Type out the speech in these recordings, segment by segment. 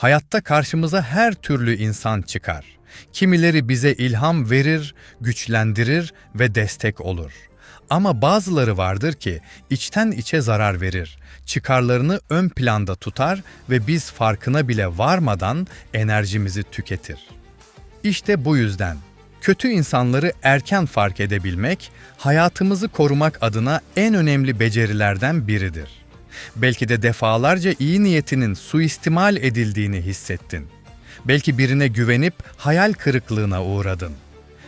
Hayatta karşımıza her türlü insan çıkar. Kimileri bize ilham verir, güçlendirir ve destek olur. Ama bazıları vardır ki içten içe zarar verir, çıkarlarını ön planda tutar ve biz farkına bile varmadan enerjimizi tüketir. İşte bu yüzden kötü insanları erken fark edebilmek, hayatımızı korumak adına en önemli becerilerden biridir. Belki de defalarca iyi niyetinin suistimal edildiğini hissettin. Belki birine güvenip hayal kırıklığına uğradın.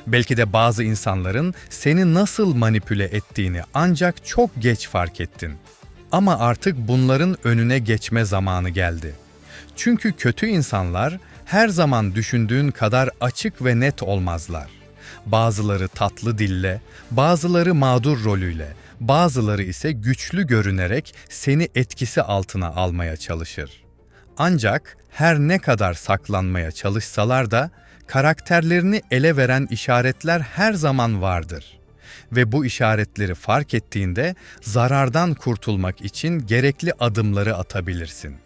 Belki de bazı insanların seni nasıl manipüle ettiğini ancak çok geç fark ettin. Ama artık bunların önüne geçme zamanı geldi. Çünkü kötü insanlar her zaman düşündüğün kadar açık ve net olmazlar. Bazıları tatlı dille, bazıları mağdur rolüyle, bazıları ise güçlü görünerek seni etkisi altına almaya çalışır. Ancak her ne kadar saklanmaya çalışsalar da karakterlerini ele veren işaretler her zaman vardır. Ve bu işaretleri fark ettiğinde zarardan kurtulmak için gerekli adımları atabilirsin.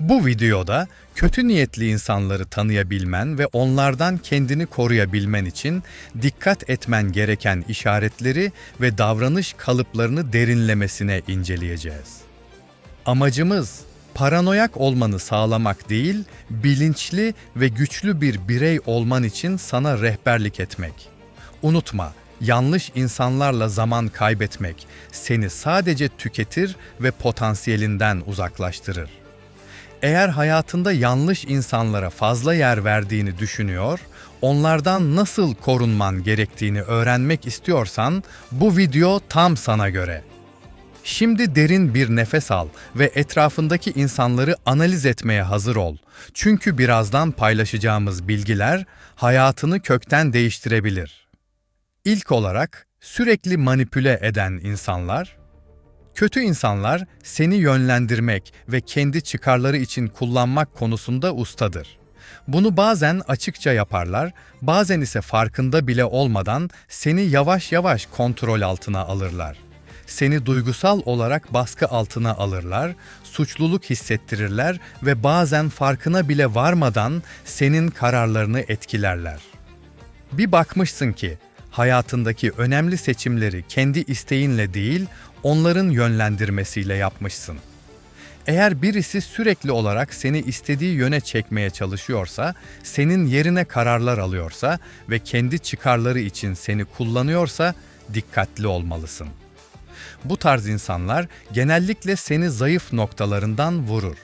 Bu videoda kötü niyetli insanları tanıyabilmen ve onlardan kendini koruyabilmen için dikkat etmen gereken işaretleri ve davranış kalıplarını derinlemesine inceleyeceğiz. Amacımız paranoyak olmanı sağlamak değil, bilinçli ve güçlü bir birey olman için sana rehberlik etmek. Unutma, yanlış insanlarla zaman kaybetmek seni sadece tüketir ve potansiyelinden uzaklaştırır. Eğer hayatında yanlış insanlara fazla yer verdiğini düşünüyor, onlardan nasıl korunman gerektiğini öğrenmek istiyorsan bu video tam sana göre. Şimdi derin bir nefes al ve etrafındaki insanları analiz etmeye hazır ol. Çünkü birazdan paylaşacağımız bilgiler hayatını kökten değiştirebilir. İlk olarak sürekli manipüle eden insanlar Kötü insanlar seni yönlendirmek ve kendi çıkarları için kullanmak konusunda ustadır. Bunu bazen açıkça yaparlar, bazen ise farkında bile olmadan seni yavaş yavaş kontrol altına alırlar. Seni duygusal olarak baskı altına alırlar, suçluluk hissettirirler ve bazen farkına bile varmadan senin kararlarını etkilerler. Bir bakmışsın ki hayatındaki önemli seçimleri kendi isteğinle değil, onların yönlendirmesiyle yapmışsın. Eğer birisi sürekli olarak seni istediği yöne çekmeye çalışıyorsa, senin yerine kararlar alıyorsa ve kendi çıkarları için seni kullanıyorsa dikkatli olmalısın. Bu tarz insanlar genellikle seni zayıf noktalarından vurur.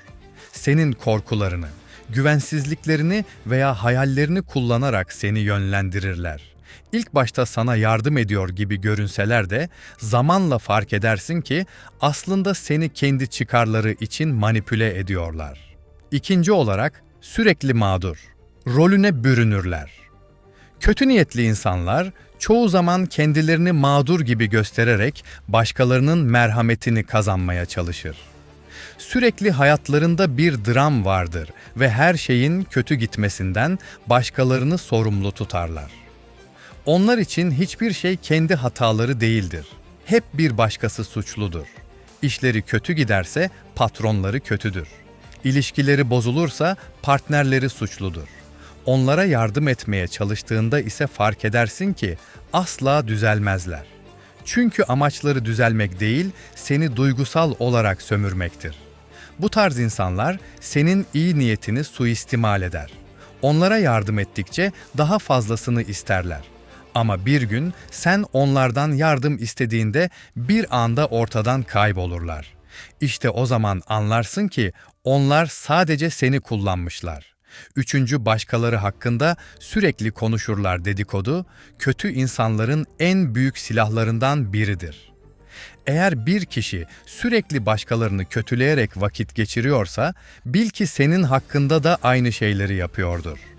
Senin korkularını, güvensizliklerini veya hayallerini kullanarak seni yönlendirirler ilk başta sana yardım ediyor gibi görünseler de zamanla fark edersin ki aslında seni kendi çıkarları için manipüle ediyorlar. İkinci olarak sürekli mağdur. Rolüne bürünürler. Kötü niyetli insanlar çoğu zaman kendilerini mağdur gibi göstererek başkalarının merhametini kazanmaya çalışır. Sürekli hayatlarında bir dram vardır ve her şeyin kötü gitmesinden başkalarını sorumlu tutarlar. Onlar için hiçbir şey kendi hataları değildir. Hep bir başkası suçludur. İşleri kötü giderse patronları kötüdür. İlişkileri bozulursa partnerleri suçludur. Onlara yardım etmeye çalıştığında ise fark edersin ki asla düzelmezler. Çünkü amaçları düzelmek değil, seni duygusal olarak sömürmektir. Bu tarz insanlar senin iyi niyetini suistimal eder. Onlara yardım ettikçe daha fazlasını isterler. Ama bir gün sen onlardan yardım istediğinde bir anda ortadan kaybolurlar. İşte o zaman anlarsın ki onlar sadece seni kullanmışlar. Üçüncü başkaları hakkında sürekli konuşurlar dedikodu, kötü insanların en büyük silahlarından biridir. Eğer bir kişi sürekli başkalarını kötüleyerek vakit geçiriyorsa, bil ki senin hakkında da aynı şeyleri yapıyordur.''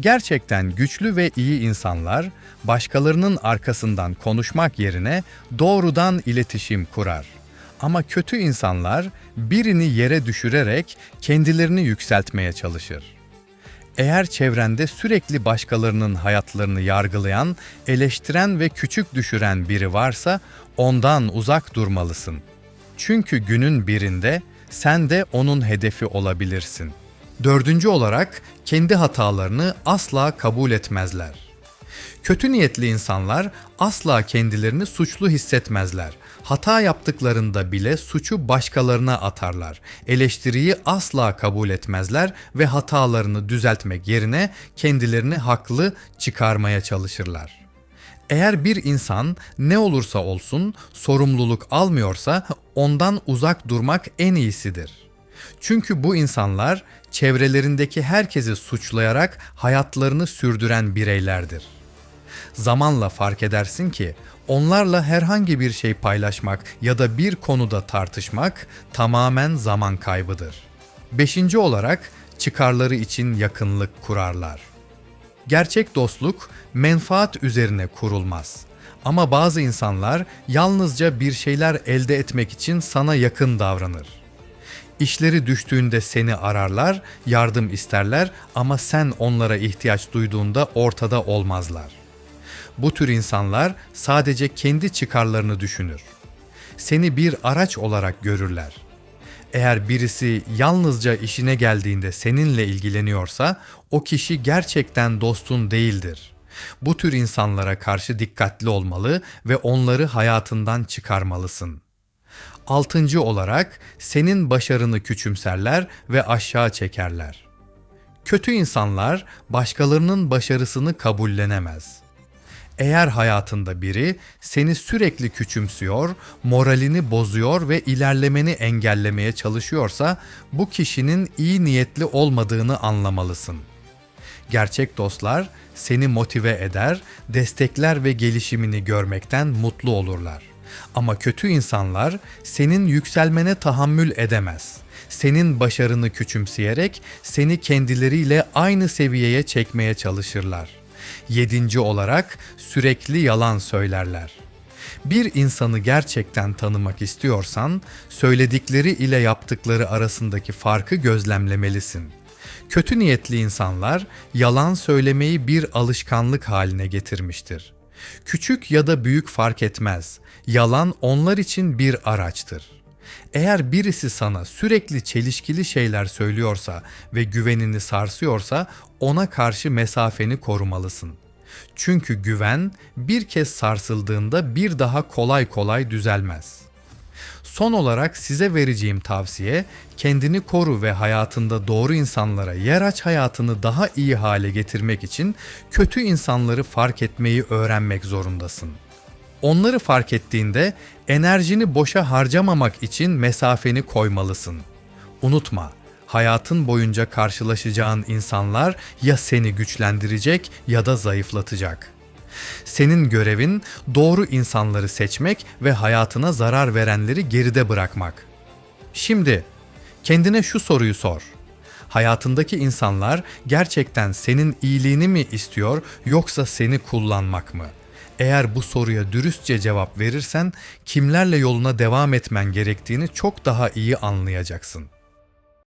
Gerçekten güçlü ve iyi insanlar başkalarının arkasından konuşmak yerine doğrudan iletişim kurar. Ama kötü insanlar birini yere düşürerek kendilerini yükseltmeye çalışır. Eğer çevrende sürekli başkalarının hayatlarını yargılayan, eleştiren ve küçük düşüren biri varsa ondan uzak durmalısın. Çünkü günün birinde sen de onun hedefi olabilirsin. Dördüncü olarak kendi hatalarını asla kabul etmezler. Kötü niyetli insanlar asla kendilerini suçlu hissetmezler. Hata yaptıklarında bile suçu başkalarına atarlar. Eleştiriyi asla kabul etmezler ve hatalarını düzeltmek yerine kendilerini haklı çıkarmaya çalışırlar. Eğer bir insan ne olursa olsun sorumluluk almıyorsa ondan uzak durmak en iyisidir. Çünkü bu insanlar çevrelerindeki herkesi suçlayarak hayatlarını sürdüren bireylerdir. Zamanla fark edersin ki onlarla herhangi bir şey paylaşmak ya da bir konuda tartışmak tamamen zaman kaybıdır. Beşinci olarak çıkarları için yakınlık kurarlar. Gerçek dostluk menfaat üzerine kurulmaz. Ama bazı insanlar yalnızca bir şeyler elde etmek için sana yakın davranır. İşleri düştüğünde seni ararlar, yardım isterler ama sen onlara ihtiyaç duyduğunda ortada olmazlar. Bu tür insanlar sadece kendi çıkarlarını düşünür. Seni bir araç olarak görürler. Eğer birisi yalnızca işine geldiğinde seninle ilgileniyorsa o kişi gerçekten dostun değildir. Bu tür insanlara karşı dikkatli olmalı ve onları hayatından çıkarmalısın. Altıncı olarak senin başarını küçümserler ve aşağı çekerler. Kötü insanlar başkalarının başarısını kabullenemez. Eğer hayatında biri seni sürekli küçümsüyor, moralini bozuyor ve ilerlemeni engellemeye çalışıyorsa bu kişinin iyi niyetli olmadığını anlamalısın. Gerçek dostlar seni motive eder, destekler ve gelişimini görmekten mutlu olurlar. Ama kötü insanlar senin yükselmene tahammül edemez. Senin başarını küçümseyerek seni kendileriyle aynı seviyeye çekmeye çalışırlar. Yedinci olarak sürekli yalan söylerler. Bir insanı gerçekten tanımak istiyorsan, söyledikleri ile yaptıkları arasındaki farkı gözlemlemelisin. Kötü niyetli insanlar yalan söylemeyi bir alışkanlık haline getirmiştir. Küçük ya da büyük fark etmez. Yalan onlar için bir araçtır. Eğer birisi sana sürekli çelişkili şeyler söylüyorsa ve güvenini sarsıyorsa ona karşı mesafeni korumalısın. Çünkü güven bir kez sarsıldığında bir daha kolay kolay düzelmez. Son olarak size vereceğim tavsiye kendini koru ve hayatında doğru insanlara yer aç hayatını daha iyi hale getirmek için kötü insanları fark etmeyi öğrenmek zorundasın. Onları fark ettiğinde enerjini boşa harcamamak için mesafeni koymalısın. Unutma, hayatın boyunca karşılaşacağın insanlar ya seni güçlendirecek ya da zayıflatacak. Senin görevin doğru insanları seçmek ve hayatına zarar verenleri geride bırakmak. Şimdi kendine şu soruyu sor. Hayatındaki insanlar gerçekten senin iyiliğini mi istiyor yoksa seni kullanmak mı? Eğer bu soruya dürüstçe cevap verirsen kimlerle yoluna devam etmen gerektiğini çok daha iyi anlayacaksın.